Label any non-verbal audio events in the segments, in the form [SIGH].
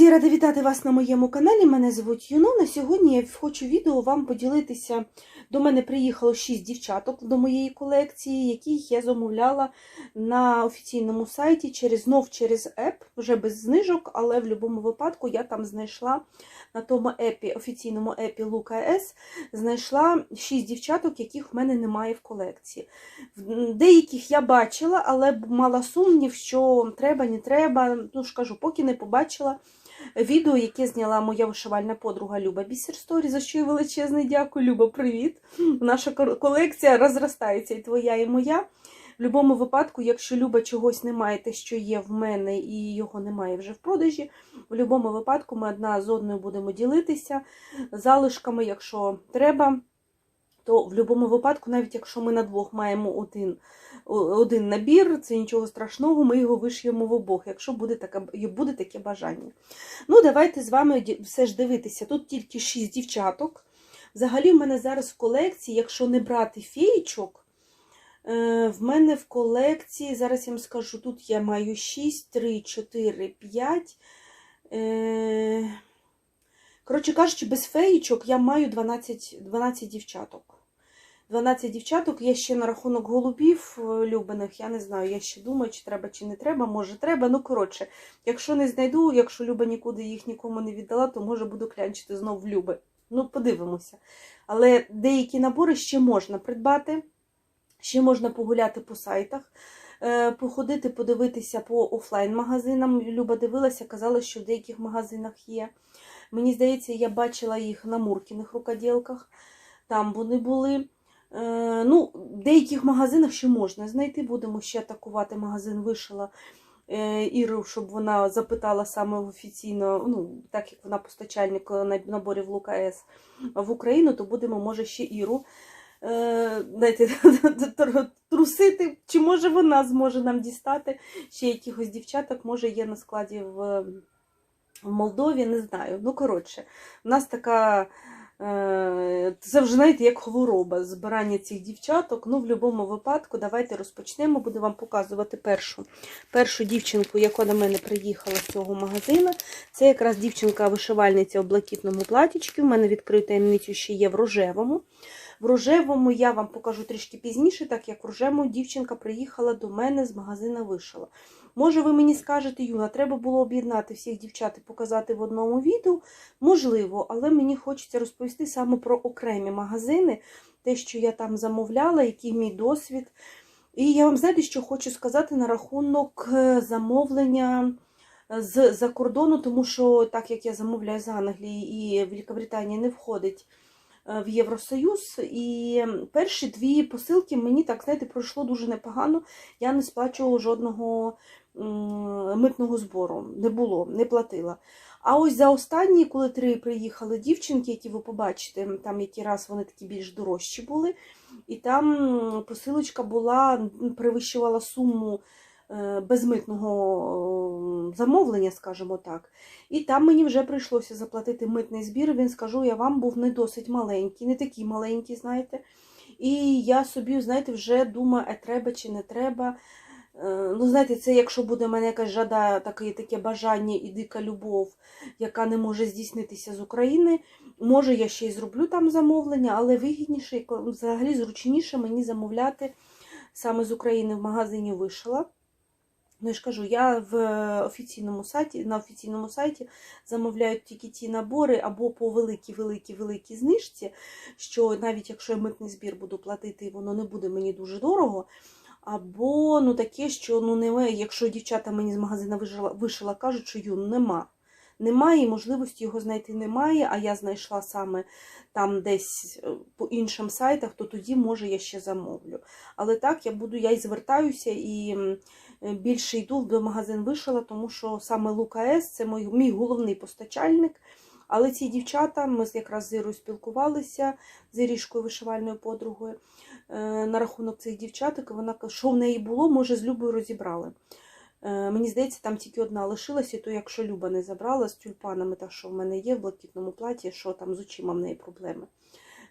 Друзі, рада вітати вас на моєму каналі. Мене звуть Юнона. Сьогодні я хочу відео вам поділитися. До мене приїхало 6 дівчаток до моєї колекції, яких я замовляла на офіційному сайті через знов через еп, вже без знижок, але в будь-якому випадку я там знайшла на тому епі, офіційному епі Лука С, знайшла 6 дівчаток, яких в мене немає в колекції. Деяких я бачила, але мала сумнів, що треба, не треба. Ну ж кажу, поки не побачила відео, яке зняла моя вишивальна подруга Люба Бісерсторі, за що я величезне дякую. Люба, привіт! Наша колекція розростається і твоя, і моя. В будь-якому випадку, якщо Люба чогось не має, що є в мене, і його немає вже в продажі, в будь-якому випадку ми одна з одною будемо ділитися залишками, якщо треба. То в будь-якому випадку, навіть якщо ми на двох маємо один один набір, це нічого страшного, ми його вишиємо в обох, якщо буде таке буде таке бажання. Ну, давайте з вами все ж дивитися. Тут тільки 6 дівчаток. Взагалі, в мене зараз в колекції, якщо не брати феєчок, в мене в колекції, зараз я вам скажу, тут я маю 6, 3, 4, 5. Коротше кажучи, без феєчок я маю 12 12 дівчаток. 12 дівчаток, я ще на рахунок голубів любиних, я не знаю, я ще думаю, чи треба, чи не треба, може треба. Ну, коротше, якщо не знайду, якщо Люба нікуди їх нікому не віддала, то може буду клянчити знов в Люби. Ну, подивимося. Але деякі набори ще можна придбати, ще можна погуляти по сайтах, походити, подивитися по офлайн-магазинам. Люба дивилася, казала, що в деяких магазинах є. Мені здається, я бачила їх на Муркіних рукоділках, там вони були. Ну, В деяких магазинах ще можна знайти, будемо ще атакувати магазин вишила Іру, щоб вона запитала саме офіційно, ну, так як вона постачальник наборів Лука С в Україну, то будемо, може, ще Іру знаєте, [LAUGHS] трусити, чи може вона зможе нам дістати? Ще якихось дівчаток, може є на складі в, в Молдові, не знаю. Ну, коротше, у нас така. Це вже, знаєте, як хвороба збирання цих дівчаток. Ну, в будь-якому випадку, давайте розпочнемо. Буду вам показувати першу першу дівчинку, яка до мене приїхала з цього магазину. Це якраз дівчинка-вишивальниця у блакитному платічці. У мене відкриту таємницю ще є в рожевому. В рожевому я вам покажу трішки пізніше, так як в рожевому дівчинка приїхала до мене з магазина вишила. Може, ви мені скажете, Юна, треба було об'єднати всіх дівчат і показати в одному відео. Можливо, але мені хочеться розповісти саме про окремі магазини, те, що я там замовляла, який мій досвід. І я вам знаєте, що хочу сказати на рахунок е, замовлення е, з-за кордону, тому що, так як я замовляю з Англії і Великобританія не входить в Євросоюз. І перші дві посилки мені так, знаєте, пройшло дуже непогано. Я не сплачувала жодного митного збору. Не було, не платила. А ось за останні, коли три приїхали дівчинки, які ви побачите, там який раз вони такі більш дорожчі були, і там посилочка була, перевищувала суму Е, безмитного замовлення, скажімо так. І там мені вже прийшлося заплатити митний збір. Він скажу, я вам був не досить маленький, не такий маленький, знаєте. І я собі, знаєте, вже думаю, а треба чи не треба. Е, ну, знаєте, це якщо буде в мене якась жада, таке, таке бажання і дика любов, яка не може здійснитися з України. Може, я ще й зроблю там замовлення, але вигідніше, взагалі зручніше мені замовляти саме з України в магазині вишила. Ну, я ж кажу, я в офіційному сайті, на офіційному сайті замовляю тільки ті набори або по великій-великій-великій знижці, що навіть якщо я митний збір буду платити, воно не буде мені дуже дорого. Або ну таке, що ну не якщо дівчата мені з магазину вишила, вишила кажуть, що ю нема. Немає, і можливості його знайти немає, а я знайшла саме там десь е, по іншим сайтах, то тоді, може, я ще замовлю. Але так, я буду, я й звертаюся і Е, більше йду до магазин вишила, тому що саме Лука С це мій, мій головний постачальник. Але ці дівчата, ми якраз з Ірою спілкувалися з Ірішкою вишивальною подругою е, на рахунок цих дівчаток. Вона каже, що в неї було, може, з Любою розібрали. Е, мені здається, там тільки одна лишилася, то якщо Люба не забрала з тюльпанами, та що в мене є в блакитному платі, що там з очима в неї проблеми.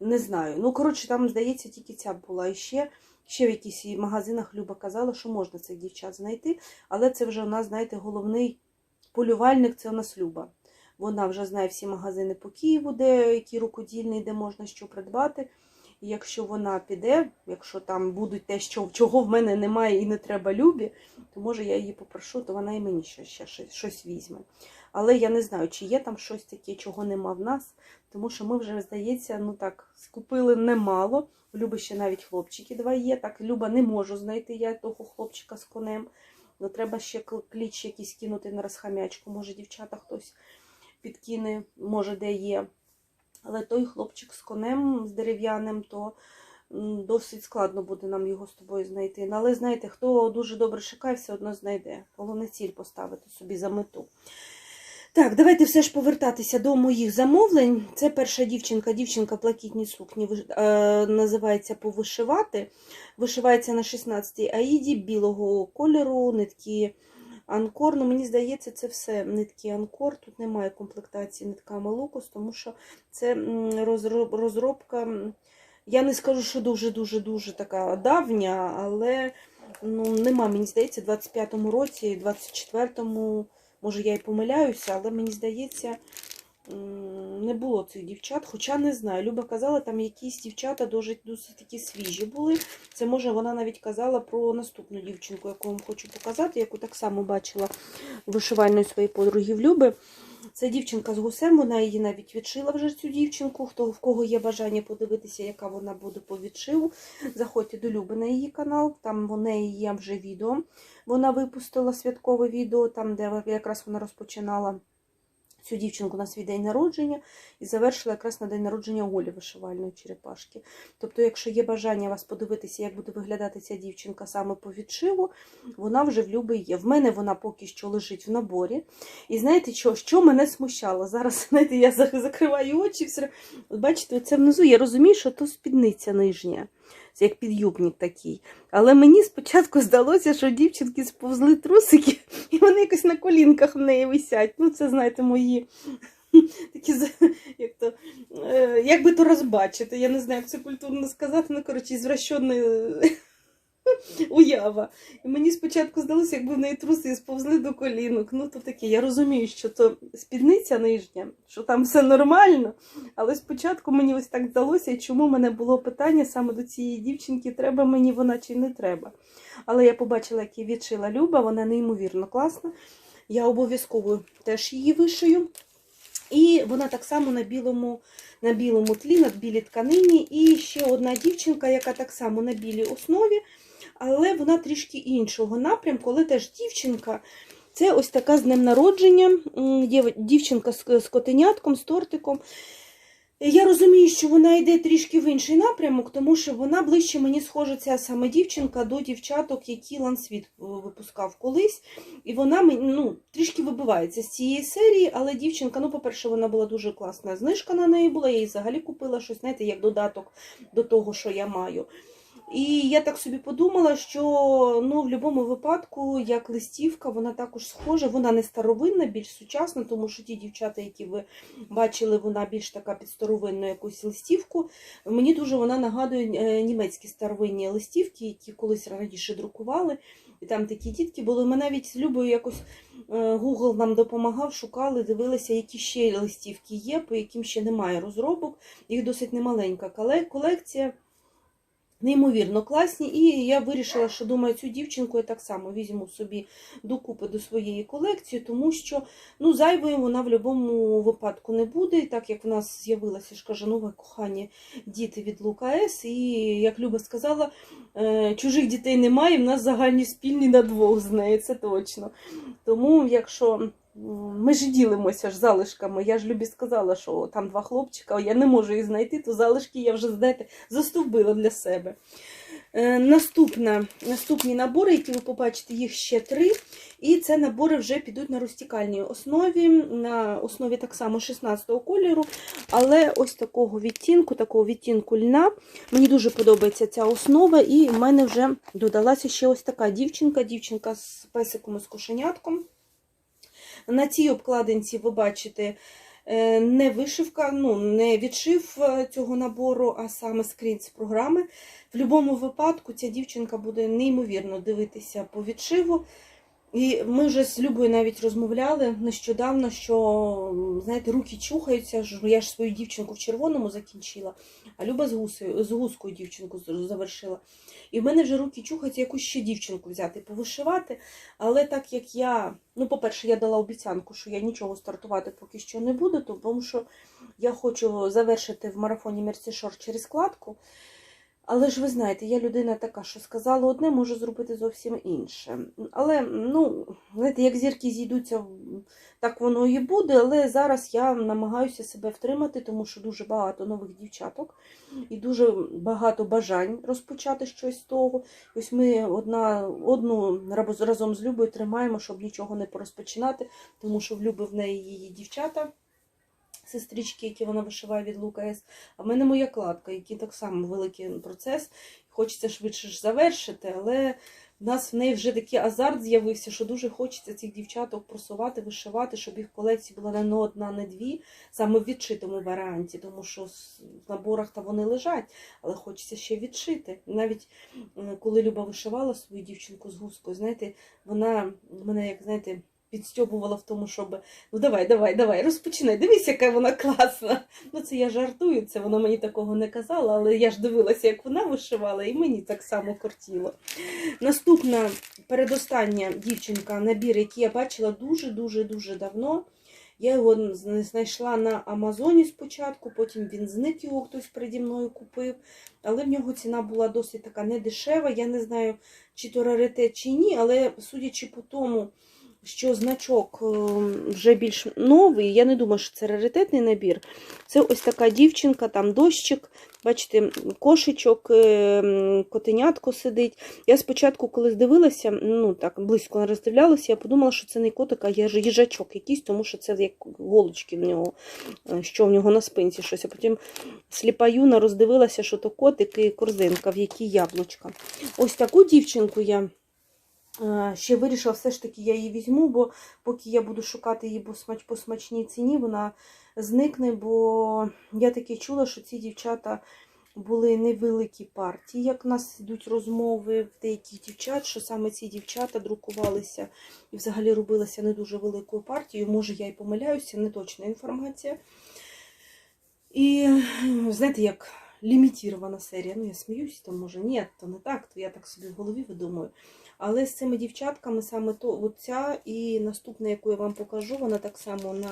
Не знаю. Ну, коротше, там, здається, тільки ця була. І ще Ще в якихось магазинах Люба казала, що можна цих дівчат знайти, але це вже у нас, знаєте, головний полювальник це у нас Люба. Вона вже знає всі магазини по Києву, де які рукодільні, де можна що придбати. І якщо вона піде, якщо там будуть те, що, чого в мене немає і не треба любі, то може я її попрошу, то вона і мені ще, ще щось, щось візьме. Але я не знаю, чи є там щось таке, чого нема в нас, тому що ми вже, здається, ну так, скупили немало. У Люби ще навіть хлопчики два є. Так, Люба не можу знайти я того хлопчика з конем. Ну, треба ще кл- кліч якийсь кинути на розхамячку. Може, дівчата хтось підкине, може, де є. Але той хлопчик з конем, з дерев'яним, то досить складно буде нам його з тобою знайти. Ну, Але знаєте, хто дуже добре шукає, все одно знайде. Головне ціль поставити собі за мету. Так, давайте все ж повертатися до моїх замовлень. Це перша дівчинка, дівчинка в блакитній сукні, е, називається повишивати. Вишивається на 16-й аїді білого кольору, нитки анкор. Ну, мені здається, це все нитки анкор. Тут немає комплектації нитками лукус, тому що це розробка. Я не скажу, що дуже-дуже дуже така давня, але ну, нема, мені здається, в 25-му році, 24-му. Може, я і помиляюся, але мені здається, не було цих дівчат. Хоча не знаю. Люба казала, там якісь дівчата дуже досить такі свіжі були. Це може вона навіть казала про наступну дівчинку, яку вам хочу показати, яку так само бачила вишивальної своєї подруги в Люби. Це дівчинка з гусем, вона її навіть відшила вже цю дівчинку. Хто в кого є бажання подивитися, яка вона буде по відшиву. Заходьте до Люби на її канал, там в неї є вже відео. Вона випустила святкове відео, там, де якраз вона розпочинала цю дівчинку на свій день народження і завершила якраз на день народження Олі вишивальної черепашки. Тобто, якщо є бажання вас подивитися, як буде виглядати ця дівчинка саме по відшиву, вона вже в Люби є. В мене вона поки що лежить в наборі. І знаєте, що, що мене смущало? Зараз [LAUGHS] знаєте, я закриваю очі, все. От бачите, це внизу. Я розумію, що то спідниця нижня. Як підюбник такий. Але мені спочатку здалося, що дівчинки сповзли трусики, [LAUGHS] і вони якось на колінках в неї висять. Ну, це, знаєте, мої [LAUGHS] такі, як то, е, як би то розбачити. Я не знаю, як це культурно сказати, ну, коротше, звращена [LAUGHS] уява. І мені спочатку здалося, якби в неї труси сповзли до колінок. Ну, то таке. Я розумію, що то спідниця нижня, що там все нормально. Але спочатку мені ось так здалося, і чому мене було питання саме до цієї дівчинки, треба мені вона чи не треба. Але я побачила, як її відшила Люба, вона неймовірно класна. Я обов'язково теж її вишию. І вона так само на білому, на білому тлі, на білій тканині. І ще одна дівчинка, яка так само на білій основі, але вона трішки іншого напрямку, але теж дівчинка. Це ось така з днем народження. Дівчинка з, котенятком, з тортиком. Я розумію, що вона йде трішки в інший напрямок, тому що вона ближче мені схожа ця саме дівчинка до дівчаток, які Лансвіт е, випускав колись. І вона ну, трішки вибивається з цієї серії, але дівчинка, ну, по-перше, вона була дуже класна. Знижка на неї була, я їй взагалі купила щось, знаєте, як додаток до того, що я маю. І я так собі подумала, що ну, в будь-якому випадку, як листівка, вона також схожа, вона не старовинна, більш сучасна, тому що ті дівчата, які ви бачили, вона більш така під старовинну якусь листівку. Мені дуже вона нагадує е, німецькі старовинні листівки, які колись раніше друкували. І там такі дітки були. Ми навіть з Любою якось е, Google нам допомагав, шукали, дивилися, які ще листівки є, по яким ще немає розробок. Їх досить немаленька колекція. Неймовірно класні, і я вирішила, що думаю, цю дівчинку я так само візьму собі докупи до своєї колекції, тому що ну, зайвою вона в будь-якому випадку не буде. Так як в нас з'явилася ж нове кохання діти від Лука С. І як Люба сказала, е, чужих дітей немає, в нас загальні спільні на двох з нею, це точно. Тому, якщо ми ж ділимося ж залишками, я ж Любі сказала, що там два хлопчика, я не можу їх знайти, то залишки я вже знаєте, застовбила для себе. Е, Наступна, наступні набори, які ви побачите, їх ще три. І це набори вже підуть на розтікальній основі, на основі так само 16-го кольору, але ось такого відтінку, такого відтінку льна. Мені дуже подобається ця основа, і в мене вже додалася ще ось така дівчинка, дівчинка з песиком і з кошенятком. На цій обкладинці ви бачите е, не вишивка, ну, не відшив е, цього набору, а саме скрін з програми. В будь-якому випадку ця дівчинка буде неймовірно дивитися по відшиву. І ми вже з Любою навіть розмовляли нещодавно, що знаєте, руки чухаються. Я ж свою дівчинку в червоному закінчила, а Люба з гусею, з гускою дівчинку завершила. І в мене вже руки чухаються якусь ще дівчинку взяти, повишивати. Але так як я, ну, по-перше, я дала обіцянку, що я нічого стартувати поки що не буду, тому що я хочу завершити в марафоні Мерсі Шор через кладку. Але ж ви знаєте, я людина така, що сказала одне, можу зробити зовсім інше. Але, ну, знаєте, як зірки зійдуться, так воно і буде. Але зараз я намагаюся себе втримати, тому що дуже багато нових дівчаток і дуже багато бажань розпочати щось з того. Ось ми одна одну разом з Любою тримаємо, щоб нічого не порозпочинати, тому що в Люби в неї її дівчата. Сестрички, які вона вишиває від Лукас, а в мене моя кладка, який так само великий процес. Хочеться швидше ж завершити, але в нас в неї вже такий азарт з'явився, що дуже хочеться цих дівчаток просувати, вишивати, щоб їх колекція була не одна, не дві, саме в відшитому варіанті, тому що в наборах та вони лежать, але хочеться ще відшити. Навіть е, коли Люба вишивала свою дівчинку з гускою, знаєте, вона мене, як знаєте, підстьобувала в тому, щоб ну давай, давай, давай, розпочинай, дивись, яка вона класна. Ну це я жартую, це вона мені такого не казала, але я ж дивилася, як вона вишивала, і мені так само кортіло. Наступна передостання дівчинка, набір, який я бачила дуже-дуже дуже давно. Я його знайшла на Амазоні спочатку, потім він зник, його хтось переді мною купив. Але в нього ціна була досить така недешева. Я не знаю, чи то раритет, чи ні, але судячи по тому, що значок е, вже більш новий, я не думаю, що це раритетний набір. Це ось така дівчинка, там дощик, бачите, кошечок, е, котенятко сидить. Я спочатку, коли здивилася, ну так близько не роздивлялася, я подумала, що це не котик, а їжачок якийсь, тому що це як голочки в нього, е, що в нього на спинці щось. А потім сліпа юна роздивилася, що то котик і корзинка, в якій яблучка. Ось таку дівчинку я. Е, Ще вирішила, все ж таки я її візьму, бо поки я буду шукати її по смачній ціні, вона зникне, бо я таки чула, що ці дівчата були невеликі партії, як в нас йдуть розмови в деяких дівчат, що саме ці дівчата друкувалися і взагалі робилися не дуже великою партією. Може, я й помиляюся, не точна інформація. І знаєте, як лімітірована серія. Ну, я сміюсь, то може ні, то не так, то я так собі в голові видумую. Але з цими дівчатками саме то оця і наступна, яку я вам покажу, вона так само на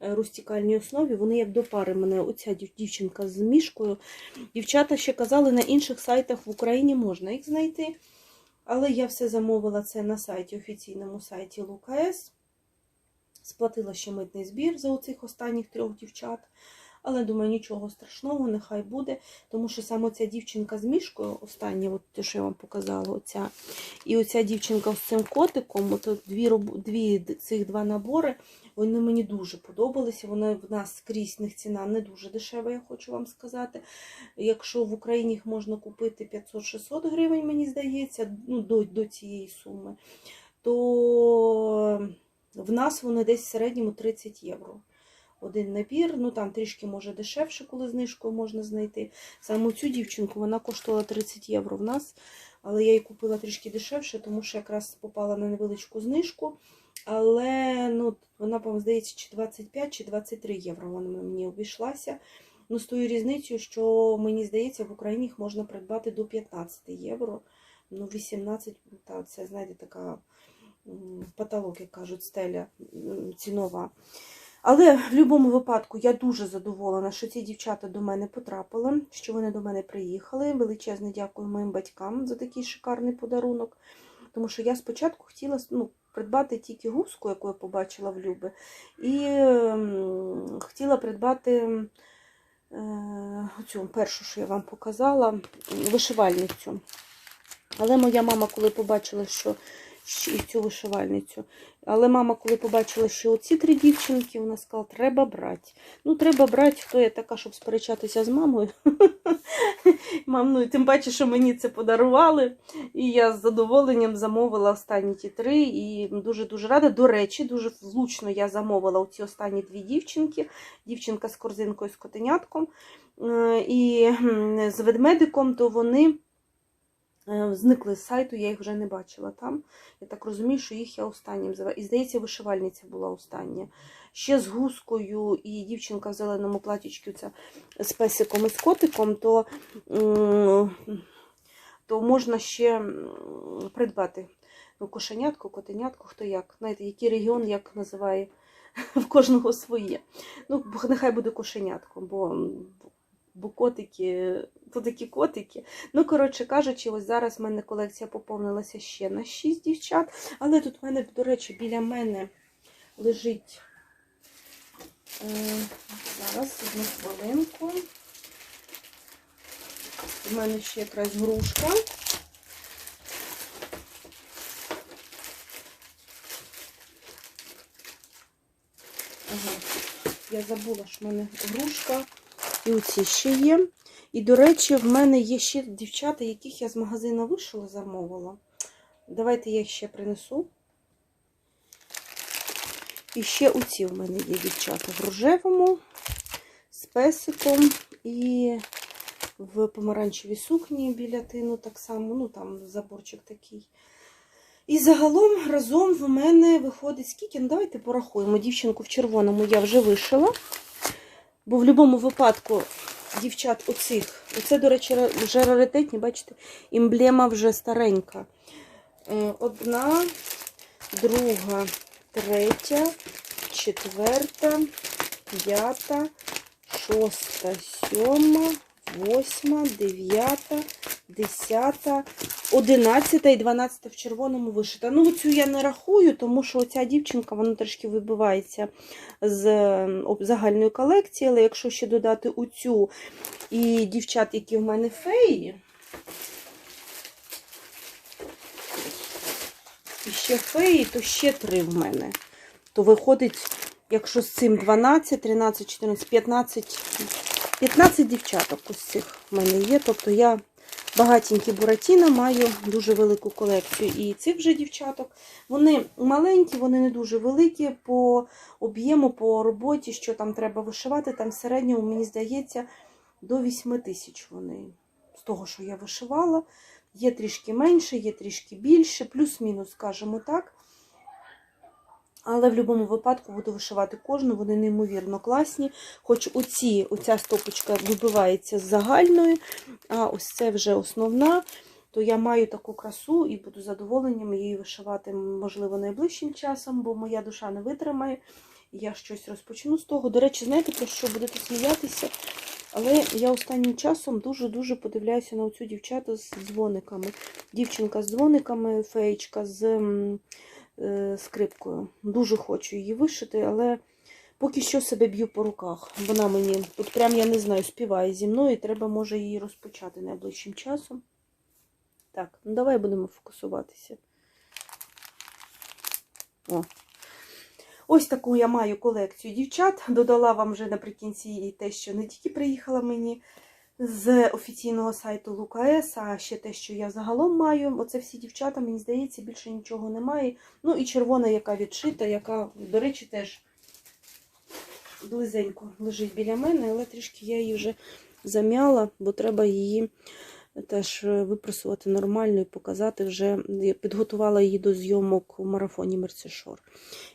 е, рустікальній основі. Вони як до пари мене, оця дів- дівчинка з мішкою. Дівчата ще казали, на інших сайтах в Україні можна їх знайти. Але я все замовила це на сайті, офіційному сайті ЛУКС. Сплатила ще митний збір за оцих останніх трьох дівчат. Але думаю, нічого страшного, нехай буде. Тому що саме ця дівчинка з мішкою, остання, от те, що я вам показала, оця, і оця дівчинка з цим котиком, от дві, дві цих два набори, вони мені дуже подобалися. Вони в нас скрізь них ціна не дуже дешева, я хочу вам сказати. Якщо в Україні їх можна купити 500-600 гривень, мені здається, ну, до, до цієї суми, то в нас вони десь в середньому 30 євро. Один набір, ну там трішки може дешевше, коли знижкою можна знайти. Саме цю дівчинку вона коштувала 30 євро в нас, але я її купила трішки дешевше, тому що якраз попала на невеличку знижку. Але ну, вона, по здається, чи 25, чи 23 євро вона мені обійшлася. Ну, з тою різницею, що мені здається, в Україні їх можна придбати до 15 євро. Ну, 18, та, це, знаєте, така потолок, як кажуть, стеля цінова. Але в будь-якому випадку я дуже задоволена, що ці дівчата до мене потрапили, що вони до мене приїхали. Величезне дякую моїм батькам за такий шикарний подарунок. Тому що я спочатку хотіла ну, придбати тільки гуску, яку я побачила в Люби, і ем, хотіла придбати е, цю першу, що я вам показала, вишивальницю. Але моя мама, коли побачила, що і цю вишивальницю. Але мама, коли побачила, що оці три дівчинки, вона сказала, треба брати. Ну, треба брати, хто я така, щоб сперечатися з мамою. [LAUGHS] Мам, ну, тим паче, що мені це подарували. І я з задоволенням замовила останні ті три. І дуже-дуже рада. До речі, дуже влучно я замовила оці останні дві дівчинки. Дівчинка з корзинкою з котенятком е, і з ведмедиком, то вони зникли з сайту, я їх вже не бачила там. Я так розумію, що їх я останнім взяла. І здається, вишивальниця була остання. Ще з гускою і дівчинка в зеленому платічку з песиком і з котиком, то, то можна ще придбати ну, кошенятку, котенятку, хто як. Знаєте, який регіон як називає [LAUGHS] в кожного своє. Ну, нехай буде кошенятко, бо, бо котики, то такі котики. Ну, коротше кажучи, ось зараз в мене колекція поповнилася ще на 6 дівчат. Але тут в мене, до речі, біля мене лежить. Е, зараз одну хвилинку. У мене ще якраз грушка. Я забула, що в мене грушка. І оці ще є. І, до речі, в мене є ще дівчата, яких я з магазину вишила, замовила. Давайте я їх ще принесу. І ще оці в мене є дівчата в рожевому, з песиком і в помаранчевій сукні біля тину так само. Ну, там заборчик такий. І загалом разом в мене виходить скільки? Ну, давайте порахуємо. Дівчинку в червоному я вже вишила. Бо в будь-якому випадку дівчат оцих, оце, до речі, вже раритетні, бачите, емблема вже старенька. Е, Одна, друга, третя, четверта, п'ята, шоста, сьома, восьма, дев'ята, десята, одинадцята і дванадцята в червоному вишита. Ну, оцю я не рахую, тому що оця дівчинка, вона трошки вибивається з загальної колекції, але якщо ще додати оцю і дівчат, які в мене феї, і ще феї, то ще три в мене. То виходить, якщо з цим 12, 13, 14, 15, 15 дівчаток ось цих в мене є. Тобто я багатенькі буратіна маю дуже велику колекцію. І цих вже дівчаток. Вони маленькі, вони не дуже великі по об'єму, по роботі, що там треба вишивати. Там середньому, мені здається, до 8 тисяч вони. З того, що я вишивала. Є трішки менше, є трішки більше, плюс-мінус, скажімо так. Але в будь-якому випадку буду вишивати кожну, вони неймовірно класні. Хоч оці, оця стопочка вибивається з загальної, а ось це вже основна, то я маю таку красу і буду задоволенням її вишивати, можливо, найближчим часом, бо моя душа не витримає. Я щось розпочну з того. До речі, знаєте, про що будете сміятися? Але я останнім часом дуже-дуже подивляюся на оцю дівчату з дзвониками. Дівчинка з дзвониками, феєчка з скрипкою. Дуже хочу її вишити, але поки що себе б'ю по руках. Вона мені, от прям я не знаю, співає зі мною, і треба може її розпочати найближчим часом. Так, ну давай будемо фокусуватися. О. Ось таку я маю колекцію дівчат. Додала вам вже наприкінці і те, що не тільки приїхала мені з офіційного сайту Лукаес, а ще те, що я загалом маю. Оце всі дівчата, мені здається, більше нічого немає. Ну і червона, яка відшита, яка, до речі, теж близенько лежить біля мене, але трішки я її вже зам'яла, бо треба її теж випросувати нормально і показати вже. Я підготувала її до зйомок у марафоні Мерсішор.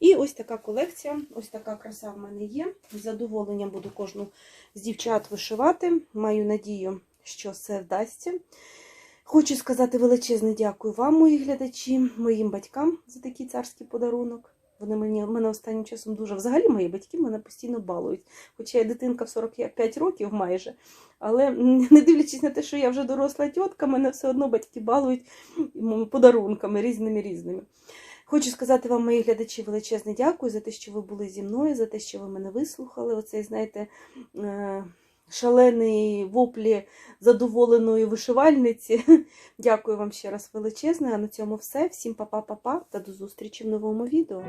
І ось така колекція, ось така краса в мене є. З задоволенням буду кожну з дівчат вишивати. Маю надію, що все вдасться. Хочу сказати величезне дякую вам, мої глядачі, моїм батькам за такий царський подарунок. Вони мені, мене останнім часом дуже. Взагалі мої батьки мене постійно балують. Хоча я дитинка в 45 років майже. Але не дивлячись на те, що я вже доросла тітка, мене все одно батьки балують подарунками різними різними. Хочу сказати вам, мої глядачі, величезне дякую за те, що ви були зі мною, за те, що ви мене вислухали. Оцей, знаєте, шалений воплі задоволеної вишивальниці. [LAUGHS] Дякую вам ще раз величезне. А на цьому все. Всім па-па-па-па та до зустрічі в новому відео.